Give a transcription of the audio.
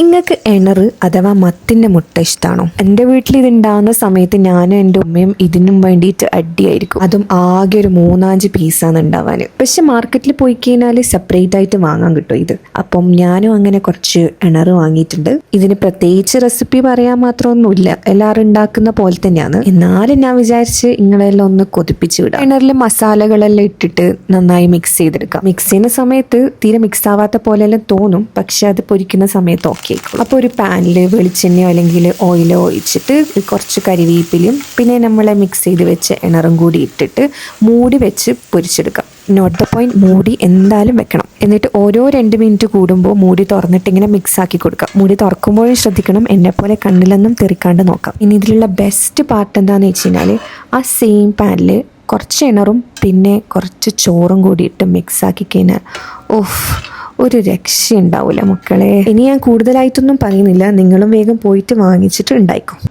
നിങ്ങൾക്ക് എണറ് അഥവാ മത്തിന്റെ മുട്ട ഇഷ്ടമാണോ എന്റെ വീട്ടിൽ ഇത് ഉണ്ടാകുന്ന സമയത്ത് ഞാനും എന്റെ ഉമ്മയും ഇതിനും വേണ്ടിയിട്ട് അടിയായിരിക്കും. അതും ആകെ ഒരു മൂന്നാഞ്ച് പീസാണ് ഉണ്ടാവാൻ. പക്ഷെ മാർക്കറ്റിൽ പോയി കഴിഞ്ഞാൽ സെപ്പറേറ്റ് ആയിട്ട് വാങ്ങാൻ കിട്ടും ഇത്. അപ്പം ഞാനും അങ്ങനെ കുറച്ച് എണറ് വാങ്ങിയിട്ടുണ്ട്. ഇതിന് പ്രത്യേകിച്ച് റെസിപ്പി പറയാൻ മാത്രമൊന്നുമില്ല. എല്ലാവരും ഉണ്ടാക്കുന്ന പോലെ തന്നെയാണ്. എന്നാലും ഞാൻ വിചാരിച്ച് നിങ്ങളെല്ലാം ഒന്ന് കൊതിപ്പിച്ച് വിടാം. എണറിൽ മസാലകളെല്ലാം ഇട്ടിട്ട് നന്നായി മിക്സ് ചെയ്തെടുക്കാം. മിക്സ് ചെയ്യുന്ന സമയത്ത് തീരെ മിക്സ് ആവാത്ത പോലെയെല്ലാം തോന്നും. പക്ഷെ അത് പൊരിക്കുന്ന സമയത്ത് ഓക്കെ ആയിക്കോളും അപ്പോൾ ഒരു പാനിൽ വെളിച്ചെണ്ണയോ അല്ലെങ്കിൽ ഓയിലോ ഒഴിച്ചിട്ട് കുറച്ച് കരിവേപ്പിലും പിന്നെ നമ്മളെ മിക്സ് ചെയ്ത് വെച്ച എണറും കൂടി ഇട്ടിട്ട് മൂടി വെച്ച് പൊരിച്ചെടുക്കാം. നോട്ട് ദ പോയിന്റ് മൂടി എന്തായാലും വെക്കണം. എന്നിട്ട് ഓരോ രണ്ട് മിനിറ്റ് കൂടുമ്പോൾ മൂടി തുറന്നിട്ട് ഇങ്ങനെ മിക്സ് ആക്കി കൊടുക്കാം. മൂടി തുറക്കുമ്പോഴും ശ്രദ്ധിക്കണം. എന്നെ പോലെ കണ്ണിലൊന്നും തെറിക്കാണ്ട് നോക്കാം. ഇനി ഇതിലുള്ള ബെസ്റ്റ് പാർട്ട് എന്താണെന്ന് വെച്ച് കഴിഞ്ഞാൽ ആ സെയിം പാനിൽ കുറച്ച് എണറും പിന്നെ കുറച്ച് ചോറും കൂടി ഇട്ട് മിക്സ് ആക്കി കഴിഞ്ഞാൽ ഓഫ് ഒരു രക്ഷയുണ്ടാവില്ല മക്കളെ. ഇനി ഞാൻ കൂടുതലായിട്ടൊന്നും പറയുന്നില്ല. നിങ്ങളും വേഗം പോയിട്ട് വാങ്ങിച്ചിട്ട് ഉണ്ടായിക്കോ.